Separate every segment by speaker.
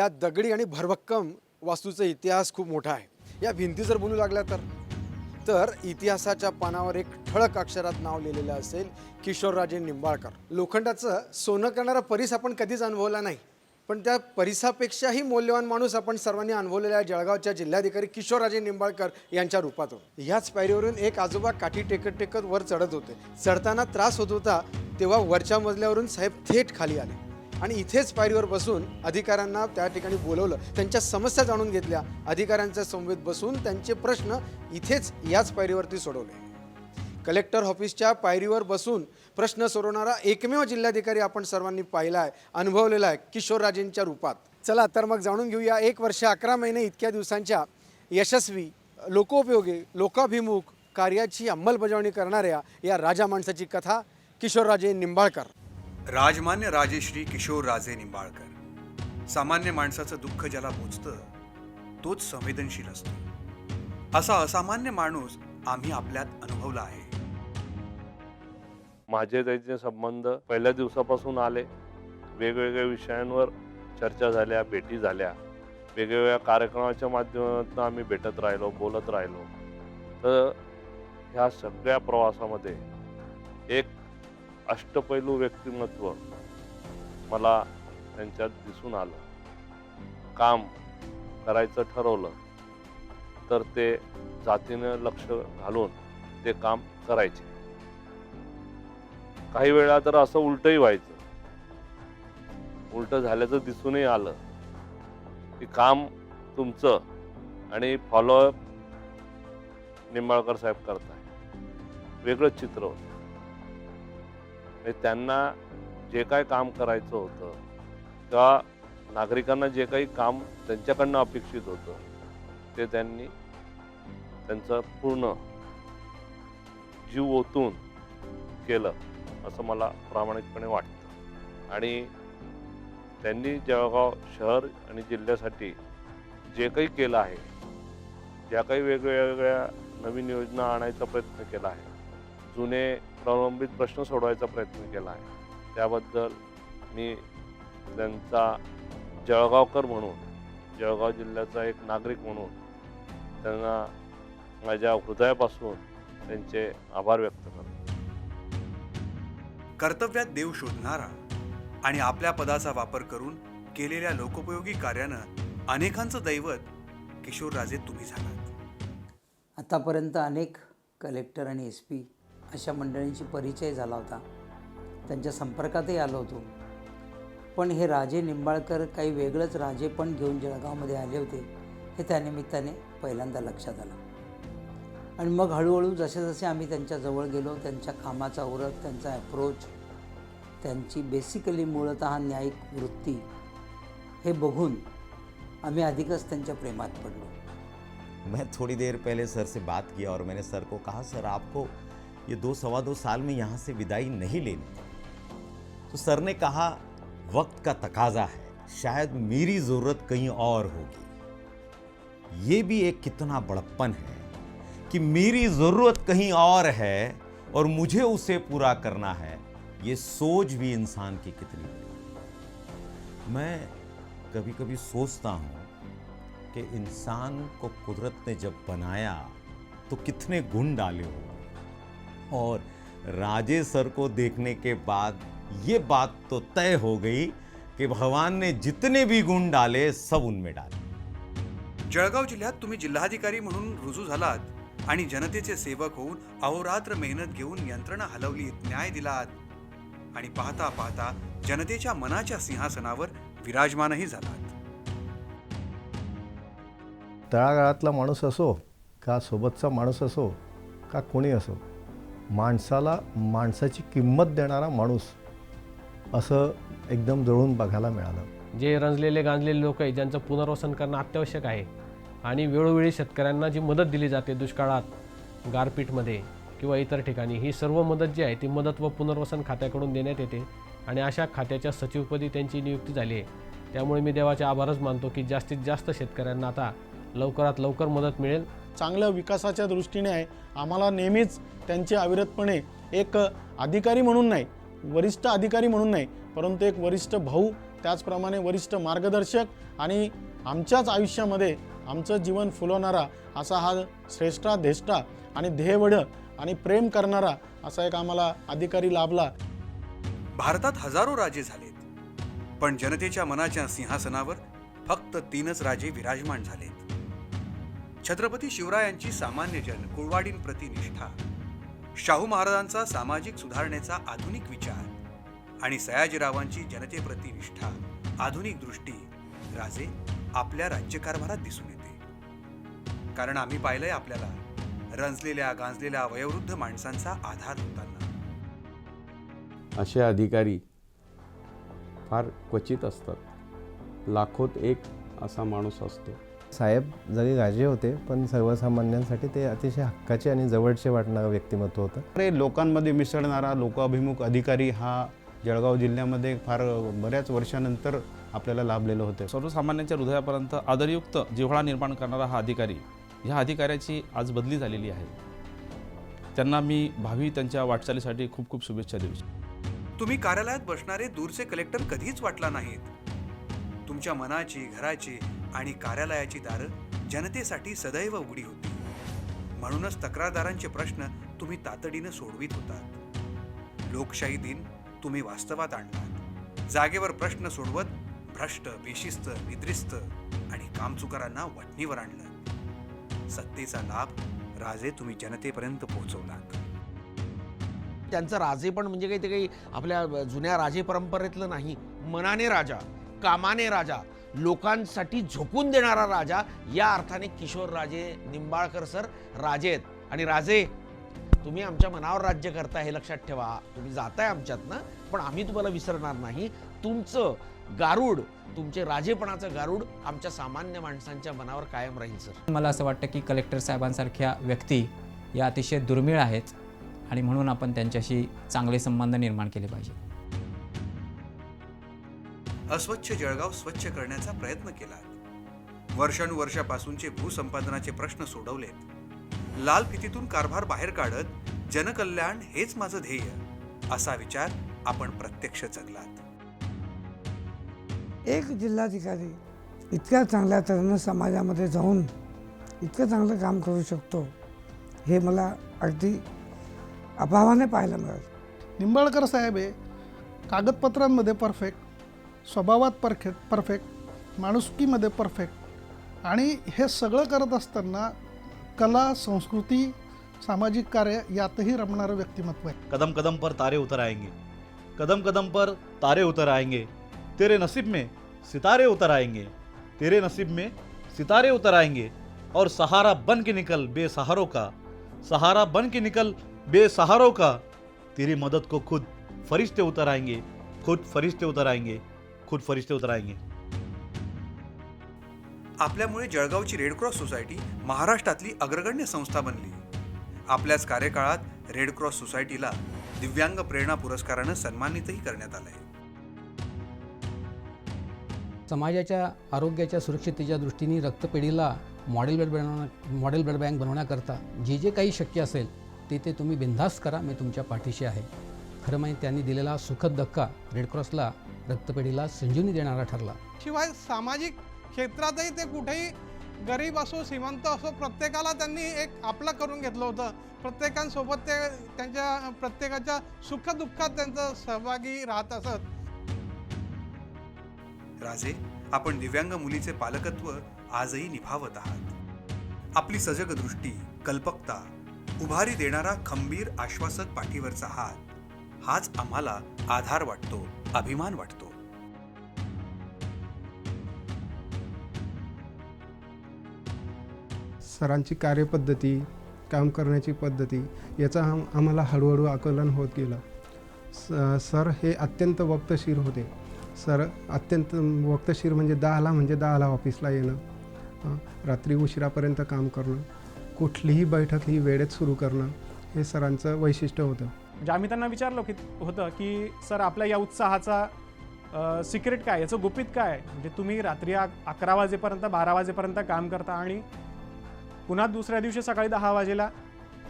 Speaker 1: या दगडी आणि भरभक्कम वास्तूचा इतिहास खूप मोठा आहे. या भिंती जर बोलू लागल्या तर तर इतिहासाच्या पानावर एक ठळक अक्षरात नाव लिहिलेलं असेल किशोरराजे निंबाळकर. लोखंडाचं सोनं करणारा परीस आपण कधीच अनुभवला नाही. पण त्या परिसापेक्षाही मौल्यवान माणूस आपण सर्वांनी अनुभवलेल्या जळगावच्या जिल्हाधिकारी किशोरराजे निंबाळकर यांच्या रूपातून. ह्याच पायरीवरून एक आजोबा काठी टेकत टेकत वर चढत होते. चढताना त्रास होत होता तेव्हा वरच्या मजल्यावरून साहेब थेट खाली आले. आणि इथेच पायरीवर बसून अधिकाऱ्यांना त्या ठिकाणी बोलवलं. त्यांच्या समस्या जाणून घेतल्या. अधिकाऱ्यांच्या समवेत बसून त्यांचे प्रश्न इथेच याच पायरीवरती सोडवले. कलेक्टर ऑफिसच्या पायरीवर बसून प्रश्न सोडवणारा एकमेव जिल्हाधिकारी आपण सर्वांनी पाहिला आहे अनुभवलेला आहे किशोरराजेंच्या रूपात. चला तर मग जाणून घेऊया एक वर्ष अकरा महिने इतक्या दिवसांच्या यशस्वी लोकोपयोगी लोकाभिमुख कार्याची अंमलबजावणी करणाऱ्या या राजा माणसाची कथा किशोरराजे निंबाळकर.
Speaker 2: राजमान्य राजेश्री किशोर राजे निंबाळकर. सामान्य माणसाचं दुःख ज्याला पोचतं तोच संवेदनशील असतो. असा असामान्य माणूस आम्ही आपल्यात अनुभवला आहे.
Speaker 3: माझे त्याचे संबंध पहिल्या दिवसापासून आले. वेगवेगळ्या विषयांवर चर्चा झाल्या भेटी झाल्या. वेगवेगळ्या कार्यक्रमाच्या माध्यमातून आम्ही भेटत राहिलो बोलत राहिलो. तर ह्या सगळ्या प्रवासामध्ये एक अष्टपैलू व्यक्तिमत्व मला त्यांच्यात दिसून आलं. काम करायचं ठरवलं तर ते जातीनं लक्ष घालून ते काम करायचे. काही वेळा तर असं उलटही व्हायचं. उलट झाल्याचं दिसूनही आलं की काम तुमचं आणि फॉलोअप निंबाळकर साहेब करताय. वेगळंच चित्र होतं. त्यांना जे काय काम करायचं होतं किंवा नागरिकांना जे काही काम त्यांच्याकडनं अपेक्षित होतं ते त्यांनी त्यांचं पूर्ण जीव ओतून केलं असं मला प्रामाणिकपणे वाटतं. आणि त्यांनी जळगाव शहर आणि जिल्ह्यासाठी जे काही केलं आहे ज्या काही वेगवेगळ्या नवीन योजना आणायचा प्रयत्न केला आहे जुने प्रलंबित प्रश्न सोडवायचा प्रयत्न केला आहे. त्याबद्दल मी त्यांचा जळगावकर म्हणून जळगाव जिल्ह्याचा एक नागरिक म्हणून त्यांना माझ्या हृदयापासून त्यांचे आभार व्यक्त करतो.
Speaker 2: कर्तव्यात देव शोधणारा आणि आपल्या पदाचा वापर करून केलेल्या लोकोपयोगी कार्यानं अनेकांचं दैवत किशोरराजे तुम्ही झालात.
Speaker 4: आतापर्यंत अनेक कलेक्टर आणि एस पी अशा मंडळींशी परिचय झाला होता. त्यांच्या संपर्कातही आलो होतो. पण हे राजे निंबाळकर काही वेगळंच राजे पण घेऊन जळगावमध्ये आले होते हे त्यानिमित्ताने पहिल्यांदा लक्षात आलं. आणि मग हळूहळू जसे जसे आम्ही त्यांच्याजवळ गेलो त्यांच्या कामाचा उरक त्यांचा ॲप्रोच त्यांची बेसिकली मूळतः न्यायिक वृत्ती हे बघून आम्ही अधिकच त्यांच्या प्रेमात पडलो.
Speaker 5: मैं थोड़ी देर पहले सर से बात किया और मैंने सर को कहा सर आपको ये दो सवा दो साल में यहाँ से विदाई नहीं लेनी। तो सर ने कहा, वक्त का तकाजा है, शायद मेरी ज़रूरत कहीं और होगी। ये भी एक कितना बड़प्पन है कि मेरी ज़रूरत कहीं और है और मुझे उसे पूरा करना है। ये सोच भी इंसान की कितनी बड़ी। मैं कभी कभी सोचता हूँ कि इंसान को कुदरत ने जब बनाया तो कितने गुण डाले हो और राजे सर को देखने के बाद ये बात तो तय हो गई कि भगवान ने जितने भी गुण डाले सब उनमें डाले।
Speaker 2: जळगाव जिल्ह्यात तुम्ही जिल्हाधिकारी म्हणून रुजू झालात आणि जनतेचे सेवक होऊन अहोरात्र मेहनत घेऊन यंत्रणा हलवली न्याय दिलात. आणि पाहता पाहता जनतेच्या मनाच्या सिंहासनावर विराजमानही झालात.
Speaker 6: तळागाळातला माणूस असो का सोबतचा माणूस असो का कोणी असो माणसाला माणसाची किंमत देणारा माणूस असं एकदम जळून बघायला मिळालं.
Speaker 7: जे रंजलेले गांजलेले लोक आहे ज्यांचं पुनर्वसन करणं अत्यावश्यक आहे आणि वेळोवेळी शेतकऱ्यांना जी मदत दिली जाते दुष्काळात गारपीटमध्ये किंवा इतर ठिकाणी ही सर्व मदत जी आहे ती मदत व पुनर्वसन खात्याकडून देण्यात येते आणि अशा खात्याच्या सचिवपदी त्यांची नियुक्ती झाली आहे. त्यामुळे मी देवाचे आभारच मानतो की जास्तीत जास्त शेतकऱ्यांना आता लवकरात लवकर मदत मिळेल.
Speaker 8: चांगल्या विकासाच्या दृष्टीने आहे. आम्हाला नेहमीच त्यांचे अविरतपणे एक अधिकारी म्हणून नाही वरिष्ठ अधिकारी म्हणून नाही परंतु एक वरिष्ठ भाऊ त्याचप्रमाणे वरिष्ठ मार्गदर्शक आणि आमच्याच आयुष्यामध्ये आमचं जीवन फुलवणारा असा हा श्रेष्ठा धेष्टा आणि ध्येयवड आणि प्रेम करणारा असा एक आम्हाला अधिकारी लाभला.
Speaker 2: भारतात हजारो राजे झालेत. पण जनतेच्या मनाच्या सिंहासनावर फक्त तीनच राजे विराजमान झालेत. छत्रपती शिवरायांची सामान्य जन कुळवाडींप्रती निष्ठा शाहू महाराजांचा सामाजिक सुधारणेचा आधुनिक विचार आणि सयाजीरावांची जनतेप्रती निष्ठा आधुनिक दृष्टी राजे आपल्या राज्यकारभारात दिसून येते. कारण आम्ही पाहिलंय आपल्याला रंजलेल्या गांजलेल्या वयोवृद्ध माणसांचा आधार होताना.
Speaker 9: असे अधिकारी फार क्वचित असतात. लाखोत एक असा माणूस असतो.
Speaker 6: साहेब जरी राजे होते पण सर्वसामान्यांसाठी ते अतिशय हक्काचे आणि जवळचे वाटणारं व्यक्तिमत्व होतं.
Speaker 9: अरे लोकांमध्ये मिसळणारा लोकाभिमुख अधिकारी हा जळगाव जिल्ह्यामध्ये फार बऱ्याच वर्षानंतर आपल्याला लाभलेलं होतं.
Speaker 10: सर्वसामान्यांच्या हृदयापर्यंत आदरयुक्त जिव्हाळा निर्माण करणारा हा अधिकारी ह्या अधिकाऱ्याची आज बदली झालेली आहे. त्यांना मी भावी त्यांच्या वाटचालीसाठी खूप खूप शुभेच्छा देऊ.
Speaker 2: तुम्ही कार्यालयात बसणारे दूरचे कलेक्टर कधीच वाटला नाहीत. तुमच्या मनाची घराची आणि कार्यालयाची दारं जनतेसाठी सदैव उघडी होती. म्हणूनच तक्रारदारांचे प्रश्न तुम्ही तातडीनं सोडवित होतात. लोकशाही दिन तुम्ही वास्तवात आणलात जागेवर प्रश्न सोडवत भ्रष्ट बेशिस्त निद्रिस्त आणि कामचुकारांना वटणीवर आणलं. सत्तेचा लाभ राजे तुम्ही जनतेपर्यंत पोहोचवलात.
Speaker 11: त्यांचं राजे पण म्हणजे काही ते काही आपल्या जुन्या राजे परंपरेतलं नाही. मनाने राजा कामाने राजा लोकांसाठी झोकून देणारा राजा या अर्थाने किशोर राजे निंबाळकर सर राजे आहेत. आणि राजे तुम्ही आमच्या मनावर राज्य करता हे लक्षात ठेवा. तुम्ही जाताय आमच्यातनं पण आम्ही तुम्हाला विसरणार नाही. तुमचं गारुड तुमचे राजेपणाचं गारुड आमच्या सामान्य माणसांच्या मनावर कायम राहील सर.
Speaker 12: मला असं वाटतं की कलेक्टर साहेबांसारख्या व्यक्ती या अतिशय दुर्मिळ आहेत आणि म्हणून आपण त्यांच्याशी चांगले संबंध निर्माण केले पाहिजे
Speaker 2: अस्वच्छ जळगाव स्वच्छ करण्याचा प्रयत्न केला. वर्षानुवर्षापासूनचे भूसंपादनाचे प्रश्न सोडवलेत. लाल फितीतून कारभार बाहेर काढत जनकल्याण हेच माझं ध्येय असा विचार आपण प्रत्यक्ष जगलात.
Speaker 13: एक जिल्हाधिकारी इतक्या चांगल्या तऱ्हेनं समाजामध्ये जाऊन इतकं चांगलं काम करू शकतो हे मला अगदी अभावाने पाहायला मिळालं.
Speaker 8: निंबाळकर साहेब हे कागदपत्रांमध्ये परफेक्ट स्वभावात परफेक्ट परफेक्ट माणुसकीमध्ये परफेक्ट आणि हे सगळं करत असताना कला संस्कृती सामाजिक कार्य यातही रमणारं व्यक्तिमत्व आहे.
Speaker 10: कदम कदम पर तारे उतर आएंगे. कदम कदम पर तारे उतर आएंगे. तेरे नसीब में सितारे उतर आएंगे. तेरे नसीब में सितारे उतर आएंगे. और सहारा बन के निकल बेसहारों का. सहारा बन के निकल बेसहारों का. तेरी मदद को खुद फरिश्ते उतर आएंगे. खुद फरिश्ते उतर आएंगे. खुद फरिश्ते उतर आएंगे
Speaker 2: आपल्यामुळे जळगावची रेडक्रॉस सोसायटी महाराष्ट्रातली अग्रगण्य संस्था बनली. आपल्याच कार्यकाळात रेड क्रॉस सोसायटीला दिव्यांग प्रेरणा पुरस्कारानं सन्मानितही करण्यात आलंय.
Speaker 4: समाजाच्या आरोग्याच्या सुरक्षिततेच्या दृष्टीने रक्तपेढीला मॉडेल ब्लड बनवण्या मॉडेल ब्लड बँक बनवण्याकरता जे जे काही शक्य असेल ते ते तुम्ही बिनधास्त करा. मी तुमच्या पाठीशी आहे. खरं म्हणजे त्यांनी दिलेला सुखद धक्का रेडक्रॉसला रक्तपेढीला संजीवनी देणारा ठरला.
Speaker 8: शिवाय सामाजिक क्षेत्रातही ते कुठेही गरीब असो श्रीमंत असो प्रत्येकाला त्यांनी एक आपलं करून घेतलं होतं. प्रत्येकांसोबत ते त्यांच्या प्रत्येकाच्या सुखदुःखात त्यांचं सहभागी राहत असत.
Speaker 2: राजे आपण दिव्यांग मुलीचे पालकत्व आजही निभावत आहात. आपली सजग दृष्टी कल्पकता उभारी देणारा खंबीर आश्वासक पाठीवरचा हात हाच आम्हाला आधार वाटतो अभिमान वाटतो.
Speaker 13: सरांची कार्यपद्धती काम करण्याची पद्धती याचा आम आम्हाला हळूहळू आकलन होत गेलं. स सर हे अत्यंत वक्तशीर होते. सर अत्यंत वक्तशीर म्हणजे दहाला म्हणजे दहाला ऑफिसला येणं रात्री उशिरापर्यंत काम करणं कुठलीही बैठक ही वेळेत सुरू करणं हे सरांचं वैशिष्ट्य होतं.
Speaker 8: म्हणजे आम्ही त्यांना विचारलो की होतं की सर आपल्या या उत्साहाचा सिक्रेट काय? याचं गुपित काय? म्हणजे तुम्ही रात्री अकरा वाजेपर्यंत बारा वाजेपर्यंत काम करता आणि पुन्हा दुसऱ्या दिवशी सकाळी दहा वाजेला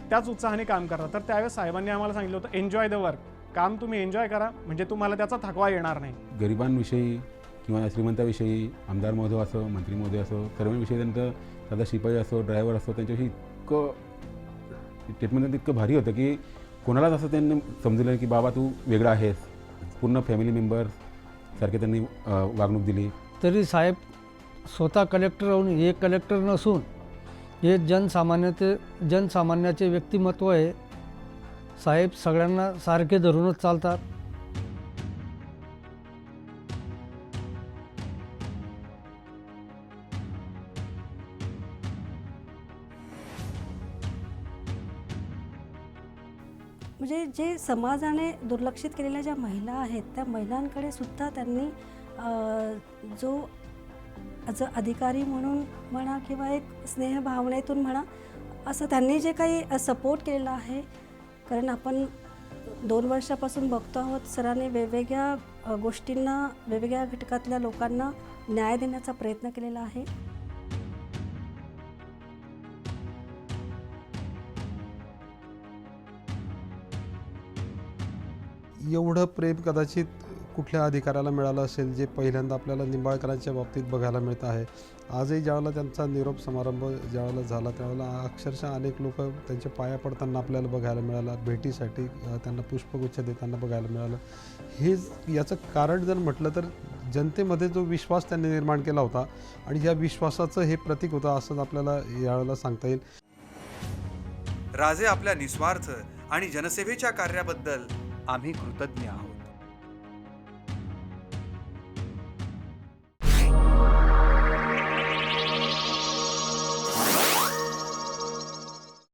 Speaker 8: त्याच उत्साहाने काम करता. तर त्यावेळेस साहेबांनी आम्हाला सांगितलं होतं एन्जॉय द वर्क काम तुम्ही एन्जॉय करा. म्हणजे तुम्हाला त्याचा थकवा येणार नाही.
Speaker 9: गरिबांविषयी
Speaker 14: किंवा श्रीमंताविषयी आमदार महोदय असो मंत्री महोदय असो सर्वांविषयी त्यांचं साधा शिपाई असो ड्रायव्हर असो त्यांच्याविषयी इतकं ट्रीटमेंट त्यांचं इतकं भारी होतं की कोणालाच असं त्यांनी समजलं की बाबा तू वेगळा आहेस. पूर्ण फॅमिली मेंबर सारखे त्यांनी वागणूक दिली.
Speaker 15: तरी साहेब स्वतः कलेक्टर राहून हे कलेक्टर नसून हे जनसामान्याचे जनसामान्याचे व्यक्तिमत्व आहे. साहेब सगळ्यांना सारखे धरूनच चालतात.
Speaker 16: जे समाजाने दुर्लक्षित केलेल्या ज्या महिला आहेत त्या महिलांकडे सुद्धा त्यांनी जो अधिकारी म्हणून म्हणा किंवा एक स्नेहभावनेतून म्हणा असं त्यांनी जे काही सपोर्ट केलेला आहे. कारण आपण दोन वर्षापासून बघतो आहोत सरांनी वेगवेगळ्या गोष्टींना वेगवेगळ्या घटकातल्या लोकांना न्याय देण्याचा प्रयत्न केलेला आहे.
Speaker 2: एवढं प्रेम कदाचित कुठल्या अधिकाऱ्याला मिळालं असेल जे पहिल्यांदा आपल्याला निंबाळकरांच्या बाबतीत बघायला मिळत आहे. आजही ज्यावेळेला त्यांचा निरोप समारंभ ज्यावेळेला झाला त्यावेळेला अक्षरशः अनेक लोक त्यांच्या पाया पडताना आपल्याला बघायला मिळालं. भेटीसाठी त्यांना पुष्पगुच्छ देताना बघायला मिळालं. हे याचं कारण जर म्हटलं तर जनतेमध्ये जो विश्वास त्यांनी निर्माण केला होता आणि या विश्वासाचं हे प्रतीक होतं असंच आपल्याला यावेळेला सांगता येईल.
Speaker 17: राजे आपल्या निस्वार्थ आणि जनसेवेच्या कार्याबद्दल आम्ही कृतज्ञ आहोत.